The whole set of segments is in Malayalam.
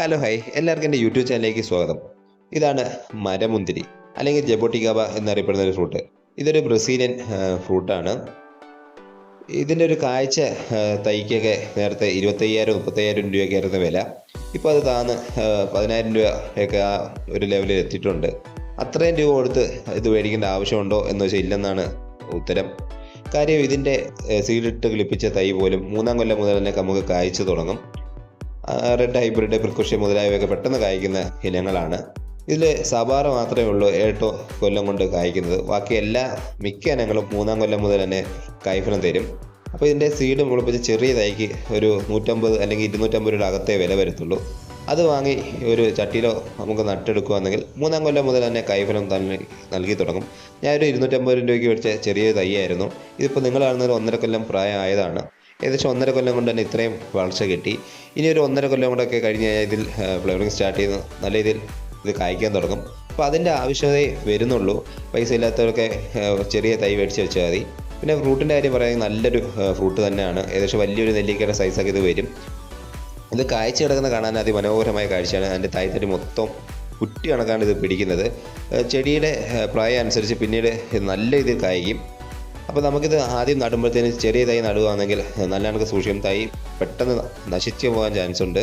Hello high. എല്ലാവർക്കും എന്റെ യൂട്യൂബ് ചാനലിലേക്ക് സ്വാഗതം. ഇതാണ് മരമുന്തിരി അല്ലെങ്കിൽ ജബോട്ടിക്കാബ എന്നറിയപ്പെടുന്ന ഒരു ഫ്രൂട്ട്. ഇതൊരു ബ്രസീലിയൻ ഫ്രൂട്ടാണ്. ഇതിന്റെ ഒരു കാഴ്ച തൈക്കൊക്കെ നേരത്തെ ഇരുപത്തയ്യായിരം മുപ്പത്തയ്യായിരം രൂപയൊക്കെ ആയിരുന്നു വില. ഇപ്പോൾ അത് താന്ന് പതിനായിരം രൂപയൊക്കെ ആ ഒരു ലെവലിൽ എത്തിയിട്ടുണ്ട്. അത്രയും രൂപ കൊടുത്ത് ഇത് മേടിക്കേണ്ട ആവശ്യമുണ്ടോ എന്ന് വെച്ചാൽ ഇല്ലെന്നാണ് ഉത്തരം. കാര്യം ഇതിന്റെ സീഡിട്ട് കിളിപ്പിച്ച തൈ പോലും മൂന്നാം കൊല്ലം മുതൽ തന്നെ നമുക്ക് കായ്ച്ചു തുടങ്ങും. റെഡ് ഹൈബ്രിഡ് പ്രകൃഷി മുതലായവയൊക്കെ പെട്ടെന്ന് കായ്ക്കുന്ന ഇനങ്ങളാണ്. ഇതിൽ സബാറ മാത്രമേ ഉള്ളൂ ഏട്ടോ കൊല്ലം കൊണ്ട് കായ്ക്കുന്നത്. ബാക്കി എല്ലാ മിക്ക ഇനങ്ങളും മൂന്നാം കൊല്ലം മുതൽ തന്നെ കായ്ഫലം തരും. അപ്പോൾ ഇതിന്റെ സീഡ് മുളപ്പിച്ച് ചെറിയ തൈക്ക് ഒരു നൂറ്റമ്പത് അല്ലെങ്കിൽ ഇരുന്നൂറ്റമ്പത് രൂപയുടെ അകത്തേ വില വരത്തുള്ളൂ. അത് വാങ്ങി ഒരു ചട്ടിയിലോ നമുക്ക് നട്ടെടുക്കുകയാണെങ്കിൽ മൂന്നാം കൊല്ലം മുതൽ തന്നെ കൈഫലം തന്നെ നൽകി തുടങ്ങും. ഞാനൊരു ഇരുന്നൂറ്റമ്പത് രൂപയ്ക്ക് മേടിച്ച ചെറിയ തൈയായിരുന്നു ഇതിപ്പോൾ നിങ്ങൾ കാണുന്നത് ഒന്നര കൊല്ലം പ്രായമായതാണ് ഏകദേശം ഒന്നര കൊല്ലം കൊണ്ട് തന്നെ ഇത്രയും വളർച്ച കിട്ടി. ഇനി ഒരു ഒന്നര കൊല്ലം കൊണ്ടൊക്കെ കഴിഞ്ഞ് കഴിഞ്ഞാൽ ഇതിൽ ഫ്ലവറിങ് സ്റ്റാർട്ട് ചെയ്ത് നല്ല രീതിയിൽ ഇത് കായ്ക്കാൻ തുടങ്ങും. അപ്പോൾ അതിന്റെ ആവശ്യമേ വരുന്നുള്ളൂ. പൈസ ഇല്ലാത്തവരൊക്കെ ചെറിയ തൈ മേടിച്ച് വെച്ചാൽ മതി. പിന്നെ ഫ്രൂട്ടിന്റെ കാര്യം പറയുകയാണെങ്കിൽ നല്ലൊരു ഫ്രൂട്ട് തന്നെയാണ്. ഏകദേശം വലിയൊരു നെല്ലിക്കയുടെ സൈസൊക്കെ ഇത് വരും. ഇത് കാഴ്ച കിടക്കുന്ന കാണാൻ അതിമനോഹരമായ കാഴ്ചയാണ്. അതിന്റെ തായ്തടി മൊത്തം കുറ്റി കണക്കാണ് ഇത് പിടിക്കുന്നത്. ചെടിയുടെ പ്രായം അനുസരിച്ച് പിന്നീട് നല്ല രീതിയിൽ കായ്ക്കും. അപ്പോൾ നമുക്കിത് ആദ്യം നടുമ്പോഴത്തേന് ചെറിയ തൈ നടുകയാണെങ്കിൽ നല്ല കണക്ക് സൂക്ഷിക്കും. തൈ പെട്ടെന്ന് നശിച്ചു പോകാൻ ചാൻസ് ഉണ്ട്.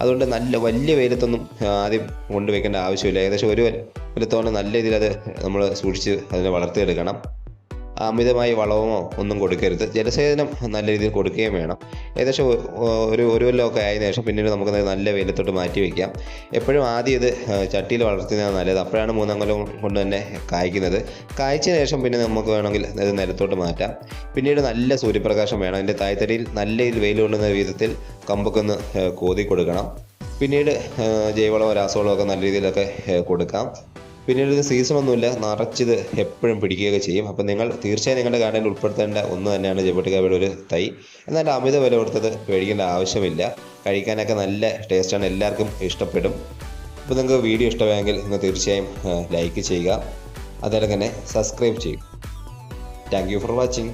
അതുകൊണ്ട് നല്ല വലിയ വെയിലത്തൊന്നും ആദ്യം കൊണ്ടുവയ്ക്കേണ്ട ആവശ്യമില്ല. ഏകദേശം ഒരു വെയിലത്തോളം നല്ല രീതിയിൽ അത് നമ്മൾ സൂക്ഷിച്ച് അതിനെ വളർത്തിയെടുക്കണം. അമിതമായി വളമോ ഒന്നും കൊടുക്കരുത്. ജലസേചനം നല്ല രീതിയിൽ കൊടുക്കുകയും വേണം. ഏകദേശം ഒരു ഒരു കൊല്ലമൊക്കെ ആയതിനു ശേഷം പിന്നീട് നമുക്ക് നല്ല വെയിലത്തോട്ട് മാറ്റി വയ്ക്കാം എപ്പോഴും ആദ്യം ഇത് ചട്ടിയിൽ വളർത്തുന്നതാണ് നല്ലത്. അപ്പോഴാണ് മൂന്നാം കൊല്ലം കൊണ്ട് തന്നെ കായ്ക്കുന്നത്. കായ്ച്ചതിന് ശേഷം പിന്നെ നമുക്ക് വേണമെങ്കിൽ ഇത് നിലത്തോട്ട് മാറ്റാം. പിന്നീട് നല്ല സൂര്യപ്രകാശം വേണം. അതിന്റെ തായ്തടിയിൽ നല്ല രീതിയിൽ വെയിൽ കൊണ്ടുവന്ന വിധത്തിൽ കമ്പൊക്കൊന്ന് കോതി കൊടുക്കണം. പിന്നീട് ആ, ജൈവവളമോ രാസവളമോ ഒക്കെ നല്ല രീതിയിലൊക്കെ കൊടുക്കാം. പിന്നീട് സീസൺ ഒന്നുമില്ല. നിറച്ചിത് എപ്പോഴും പിടിക്കുകയൊക്കെ ചെയ്യും. അപ്പം നിങ്ങൾ തീർച്ചയായും നിങ്ങളുടെ ഗാർഡനിൽ ഉൾപ്പെടുത്തേണ്ട ഒന്ന് തന്നെയാണ് ജബട്ടിക്കാവയുടെ ഒരു തൈ. എന്നാൽ അമിത വില കൊടുത്തത് മേടിക്കേണ്ട ആവശ്യമില്ല. കഴിക്കാനൊക്കെ നല്ല ടേസ്റ്റാണ് എല്ലാവർക്കും ഇഷ്ടപ്പെടും. അപ്പോൾ നിങ്ങൾക്ക് വീഡിയോ ഇഷ്ടമായെങ്കിൽ നിങ്ങൾ തീർച്ചയായും ലൈക്ക് ചെയ്യുക. അതുപോലെ തന്നെ സബ്സ്ക്രൈബ് ചെയ്യും താങ്ക് യു ഫോർ വാച്ചിങ്